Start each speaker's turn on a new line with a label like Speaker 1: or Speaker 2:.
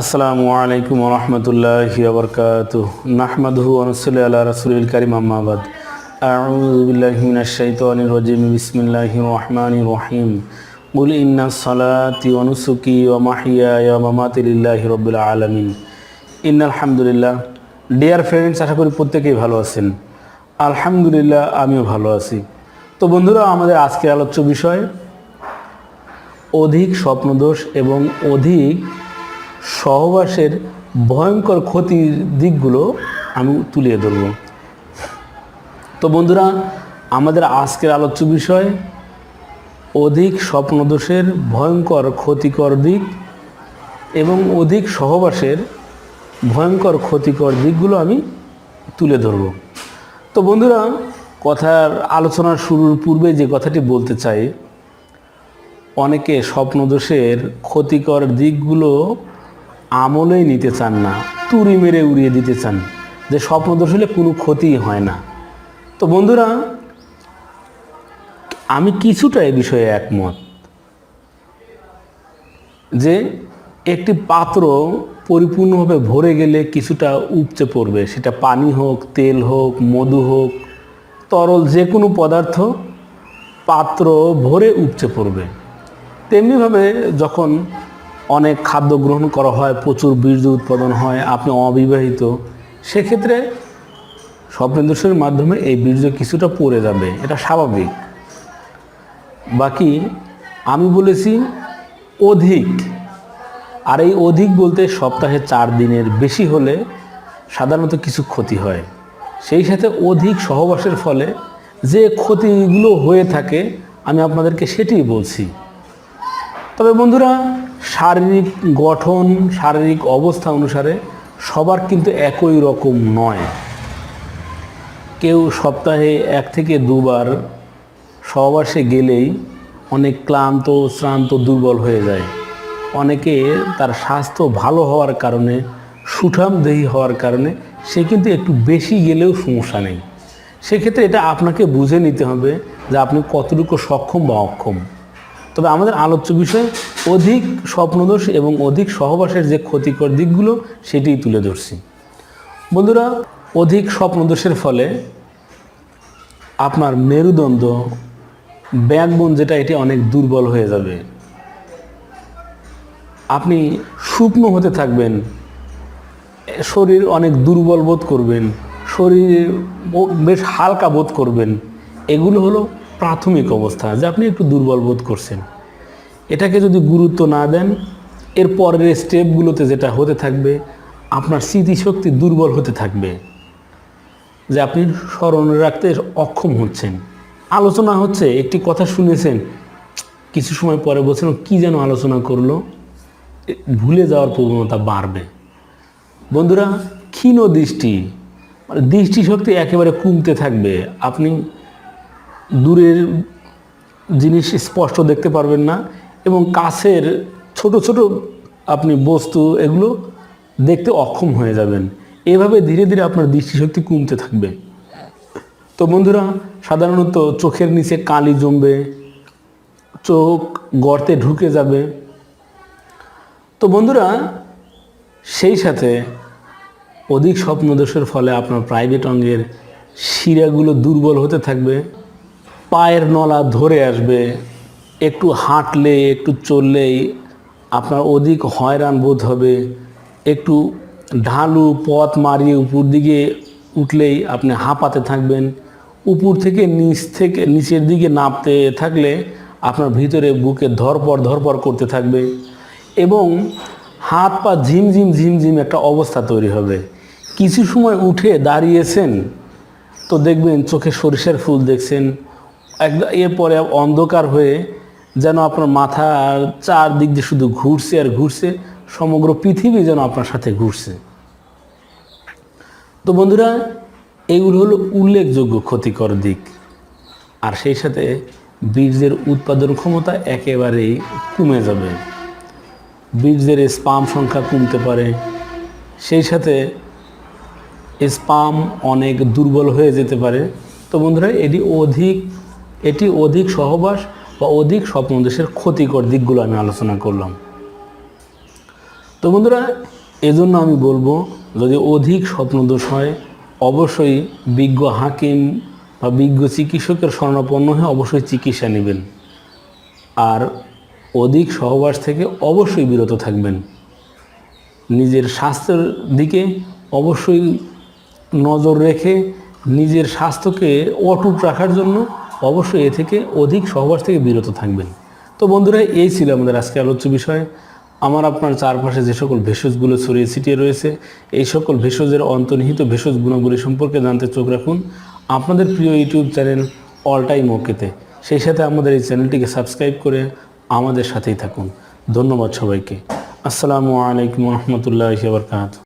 Speaker 1: আসসালামু আলাইকুম রহমতুল্লাহ বরকাত নাহমাদহু অনুসল্লি আল্লাহ রসুল করিম আম্মাবাদ আউজবিল্লাহিমিনাশাইতানির রাজিম। বিসমিল্লাহির রহমানির রহিম। কুল ইন্না সালাতি ওয়া নুসুকি ওয়া মাহিয়ায়া ওয়া মামাতি লিল্লাহি রাব্বিল আলামিন। ইন্নাল হামদুলিল্লাহ। ডিয়ার ফ্রেন্ডস আশা করি প্রত্যেকেই ভালো আছেন। আলহামদুলিল্লাহ, আমিও ভালো আছি। তো বন্ধুরা, আমাদের আজকের আলোচ্য বিষয়, অধিক স্বপ্নদোষ এবং অধিক সহবাসের ভয়ঙ্কর ক্ষতির দিকগুলো আমি তুলে ধরব। তো বন্ধুরা, আমাদের আজকের আলোচ্য বিষয়, অধিক স্বপ্নদোষের ভয়ঙ্কর ক্ষতিকর দিক এবং অধিক সহবাসের ভয়ঙ্কর ক্ষতিকর দিকগুলো আমি তুলে ধরব। তো বন্ধুরা, কথার আলোচনার শুরুর পূর্বে যে কথাটি বলতে চাই, অনেকে স্বপ্নদোষের ক্ষতিকর দিকগুলো আমলেই নিতে চান না, তুড়ি মেরে উড়িয়ে দিতে চান, যে স্বপ্নদোষ হলে কোনো ক্ষতিই হয় না। তো বন্ধুরা, আমি কিছুটা এ বিষয়ে একমত যে একটি পাত্র পরিপূর্ণভাবে ভরে গেলে কিছুটা উপচে পড়বে, সেটা পানি হোক, তেল হোক, মধু হোক, তরল যে কোনো পদার্থ পাত্র ভরে উপচে পড়বে। তেমনিভাবে যখন অনেক খাদ্য গ্রহণ করা হয়, প্রচুর বীর্য উৎপাদন হয়, আপনি অবিবাহিত, সেক্ষেত্রে স্বপ্নদোষের মাধ্যমে এই বীর্য কিছুটা পড়ে যাবে। এটা স্বাভাবিক। বাকি, আমি বলেছি অধিক। আর এই অধিক বলতে সপ্তাহে চার দিনের বেশি হলে সাধারণত কিছু ক্ষতি হয়। সেই সাথে অধিক সহবাসের ফলে যে ক্ষতিগুলো হয়ে থাকে, আমি আপনাদেরকে সেটিই বলছি। তবে বন্ধুরা শারীরিক গঠন, শারীরিক অবস্থা অনুসারে সবার কিন্তু একই রকম নয়। কেউ সপ্তাহে এক থেকে দুবার সহবাসে গেলেই অনেক ক্লান্ত, শ্রান্ত, দুর্বল হয়ে যায়। অনেকে তার স্বাস্থ্য ভালো হওয়ার কারণে, সুঠাম দেহি হওয়ার কারণে সে কিন্তু একটু বেশি গেলেও সমস্যা নেই। সেক্ষেত্রে এটা আপনাকে বুঝে নিতে হবে যে আপনি কতটুকু সক্ষম বা অক্ষম। তবে আমাদের আলোচ্য বিষয়, অধিক স্বপ্নদোষ এবং অধিক সহবাসের যে ক্ষতিকর দিকগুলো, সেটিই তুলে ধরছি। বন্ধুরা, অধিক স্বপ্নদোষের ফলে আপনার মেরুদণ্ড, ব্যাকবোন যেটা, এটি অনেক দুর্বল হয়ে যাবে। আপনি শুকনো হতে থাকবেন, শরীর অনেক দুর্বল বোধ করবেন, শরীর বেশ হালকা বোধ করবেন। এগুলো হলো প্রাথমিক অবস্থা যে আপনি একটু দুর্বল বোধ করছেন। এটাকে যদি গুরুত্ব না দেন, এর পরের স্টেপগুলোতে যেটা হতে থাকবে, আপনার স্মৃতিশক্তি দুর্বল হতে থাকবে। যে আপনি স্মরণে রাখতে অক্ষম হচ্ছেন। আলোচনা হচ্ছে, একটি কথা শুনেছেন, কিছু সময় পরে বলছেন কি যেন আলোচনা করল? ভুলে যাওয়ার প্রবণতা বাড়বে। বন্ধুরা, ক্ষীণ দৃষ্টি মানে দৃষ্টিশক্তি একেবারে কমতে থাকবে। আপনি দূরের জিনিস স্পষ্ট দেখতে পারবেন না এবং কাছের ছোট ছোট আপনি বস্তু এগুলো দেখতে অক্ষম হয়ে যাবেন। এভাবে ধীরে ধীরে আপনার দৃষ্টিশক্তি কমতে থাকবে। তো বন্ধুরা, সাধারণত চোখের নিচে কালি জমবে, চোখ গর্তে ঢুকে যাবে। তো বন্ধুরা, সেই সাথে অধিক স্বপ্নদোষের ফলে আপনার প্রাইভেট অঙ্গের শিরাগুলো দুর্বল হতে থাকবে। পায়ের নলা ধরে আসবে, একটু হাঁটলে, একটু চললেই আপনার অধিক হয়রান বোধ হবে। একটু ঢালু পথ মারিয়ে উপর দিকে উঠলেই আপনি হাঁপাতে থাকবেন। উপর থেকে নিচ থেকে, নিচের দিকে নামতে থাকলে আপনার ভিতরে বুকে ধরপর ধরপর করতে থাকবে এবং হাত পা ঝিমঝিম ঝিমঝিম একটা অবস্থা তৈরি হবে। কিছু সময় উঠে দাঁড়িয়েছেন, তো দেখবেন চোখে সরিষার ফুল দেখছেন একদম এরপরে অন্ধকার হয়ে যেন আপনার মাথার চারদিক দিয়ে শুধু ঘুরছে আর ঘুরছে, সমগ্র পৃথিবী যেন আপনার সাথে ঘুরছে। তো বন্ধুরা, এগুলো হলো উল্লেখযোগ্য ক্ষতিকর দিক। আর সেই সাথে বীর্যের উৎপাদন ক্ষমতা একেবারেই কমে যাবে। বীর্যের স্পাম সংখ্যা কমতে পারে। সেই সাথে স্পাম অনেক দুর্বল হয়ে যেতে পারে। তো বন্ধুরা, এটি অধিক এটি অধিক সহবাস বা অধিক স্বপ্নদেশের ক্ষতিকর দিকগুলো আমি আলোচনা করলাম। তো বন্ধুরা, এজন্য আমি বলব, যদি অধিক স্বপ্নদোষ হয়, অবশ্যই বিজ্ঞ হাকিম বা বিজ্ঞ চিকিৎসকের শরণাপন্ন হয়ে অবশ্যই চিকিৎসা নেবেন। আর অধিক সহবাস থেকে অবশ্যই বিরত থাকবেন। নিজের স্বাস্থ্যের দিকে অবশ্যই নজর রেখে নিজের স্বাস্থ্যকে অটুট রাখার জন্য অবশ্যই এ থেকে অধিক সহবাস থেকে বিরত থাকবেন। তো বন্ধুরা, এই ছিল আমাদের আজকে আলোচ্য বিষয়। আমার আপনার চারপাশে যে সকল ভেষজগুলো ছড়িয়ে ছিটিয়ে রয়েছে, এই সকল ভেষজের অন্তর্নিহিত ভেষজ গুণাবলী সম্পর্কে জানতে চোখ রাখুন আপনাদের প্রিয় ইউটিউব চ্যানেল অল টাইম ওকেতে। সেই সাথে আমাদের এই চ্যানেলটিকে সাবস্ক্রাইব করে আমাদের সাথেই থাকুন। ধন্যবাদ সবাইকে। আসসালামু আলাইকুম রহমতুল্লাহ বরকাত